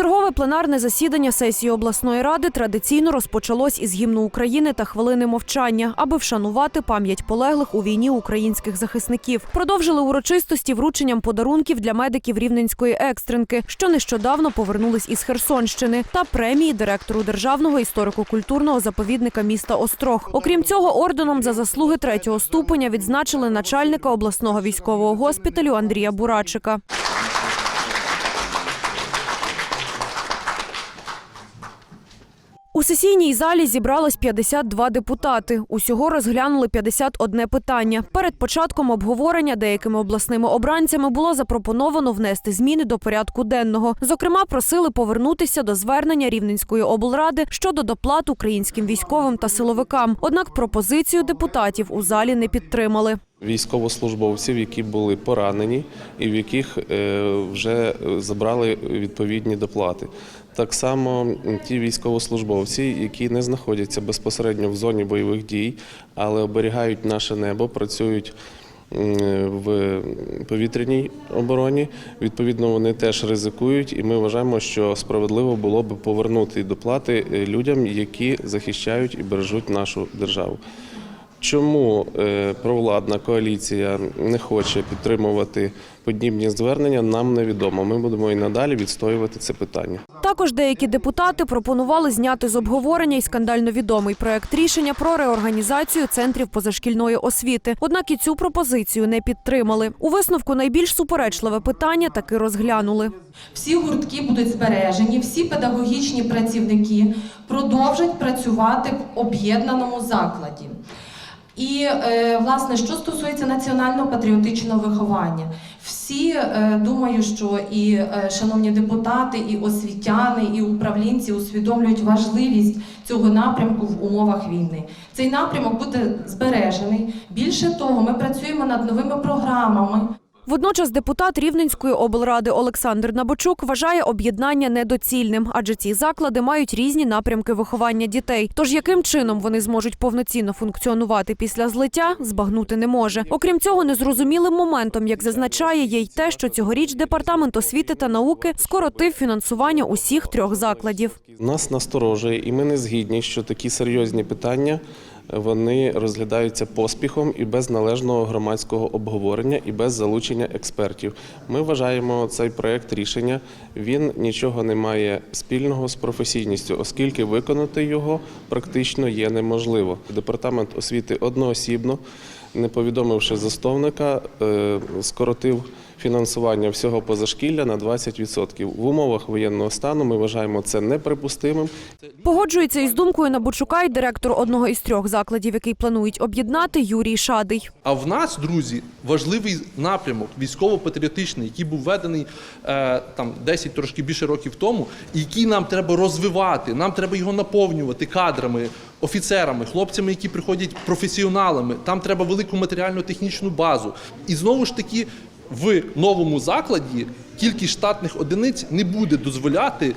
Чергове пленарне засідання сесії обласної ради традиційно розпочалось із гімну України та хвилини мовчання, аби вшанувати пам'ять полеглих у війні українських захисників. Продовжили урочистості врученням подарунків для медиків рівненської екстренки, що нещодавно повернулись із Херсонщини, та премії директору державного історико-культурного заповідника міста Острог. Окрім цього, орденом за заслуги третього ступеня відзначили начальника обласного військового госпіталю Андрія Бурачика. У сесійній залі зібралось 52 депутати. Усього розглянули 51 питання. Перед початком обговорення деякими обласними обранцями було запропоновано внести зміни до порядку денного. Зокрема, просили повернутися до звернення Рівненської облради щодо доплат українським військовим та силовикам. Однак пропозицію депутатів у залі не підтримали. військовослужбовців, які були поранені і в яких е, вже забрали відповідні доплати. Так само ті військовослужбовці, які не знаходяться безпосередньо в зоні бойових дій, але оберігають наше небо, працюють в повітряній обороні. Відповідно, вони теж ризикують, і ми вважаємо, що справедливо було б повернути доплати е, людям, які захищають і бережуть нашу державу. Чому е, провладна коаліція не хоче підтримувати подібні звернення, нам невідомо. Ми будемо і надалі відстоювати це питання. Також деякі депутати пропонували зняти з обговорення й скандально відомий проект рішення про реорганізацію центрів позашкільної освіти. Однак і цю пропозицію не підтримали. У висновку найбільш суперечливе питання таки розглянули. Всі гуртки будуть збережені, всі педагогічні працівники продовжать працювати в об'єднаному закладі. І е, власне, що стосується національно-патріотичного виховання, всі е, думаю, що і е, шановні депутати, і освітяни, і управлінці усвідомлюють важливість цього напрямку в умовах війни. Цей напрямок буде збережений. Більше того, ми працюємо над новими програмами. Водночас депутат Рівненської облради Олександр Набочук вважає об'єднання недоцільним, адже ці заклади мають різні напрямки виховання дітей. Тож яким чином вони зможуть повноцінно функціонувати після злиття, збагнути не може. Окрім цього, незрозумілим моментом, як зазначає, є й те, що цьогоріч департамент освіти та науки скоротив фінансування усіх трьох закладів. Нас насторожує, і ми не згідні, що такі серйозні питання вони розглядаються поспіхом і без належного громадського обговорення і без залучення експертів. Ми вважаємо цей проект рішення. Він нічого не має спільного з професійністю, оскільки виконати його практично є неможливо. Департамент освіти одноосібно, не повідомивши засновника, е, скоротив фінансування всього позашкілля на 20%. В умовах воєнного стану ми вважаємо це неприпустимим. Погоджується із думкою Набучука й директор одного із трьох закладів, який планують об'єднати Юрій Шадий. А в нас, друзі, важливий напрямок військово-патріотичний, який був введений е, там 10 трошки більше років тому, і який нам треба розвивати. Нам треба його наповнювати кадрами, офіцерами, хлопцями, які приходять професіоналами. Там треба велику матеріально-технічну базу. І знову ж таки, в новому закладі кількість штатних одиниць не буде дозволяти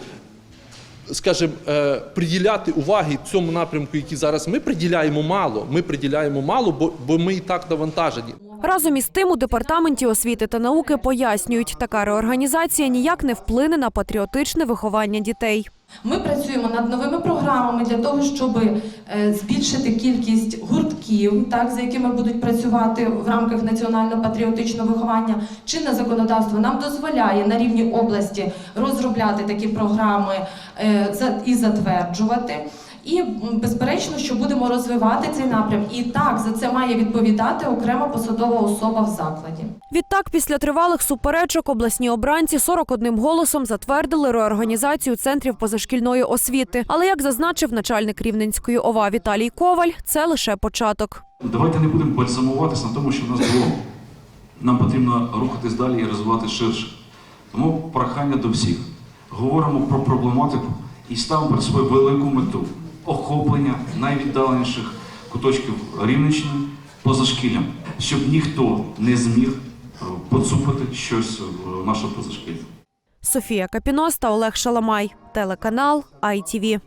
скажімо, е, приділяти уваги цьому напрямку, який зараз ми приділяємо мало. Ми приділяємо мало, бо, бо ми і так навантажені. Разом із тим у департаменті освіти та науки пояснюють, така реорганізація ніяк не вплине на патріотичне виховання дітей. Ми працюємо над новими програмами для того, щоб е, збільшити кількість гуртків, так за якими будуть працювати в рамках національно-патріотичного виховання. Чинне законодавство нам дозволяє на рівні області розробляти такі програми і затверджувати. І безперечно, що будемо розвивати цей напрям. І так за це має відповідати окрема посадова особа в закладі. Відтак, після тривалих суперечок обласні обранці 41 голосом затвердили реорганізацію центрів позашкільної освіти. Але як зазначив начальник Рівненської ОВА Віталій Коваль, це лише початок. Давайте не будемо бальзамуватися на тому, що в нас було. Нам потрібно рухатись далі і розвивати ширше. Тому прохання до всіх. Говоримо про проблематику і ставимо перед собою велику мету охоплення найвіддаленіших куточків Рівненщини позашкіллям, щоб ніхто не зміг е, поцупити щось в наше позашкілля. Софія Капіноста, Олег Шаламай. Телеканал ITV.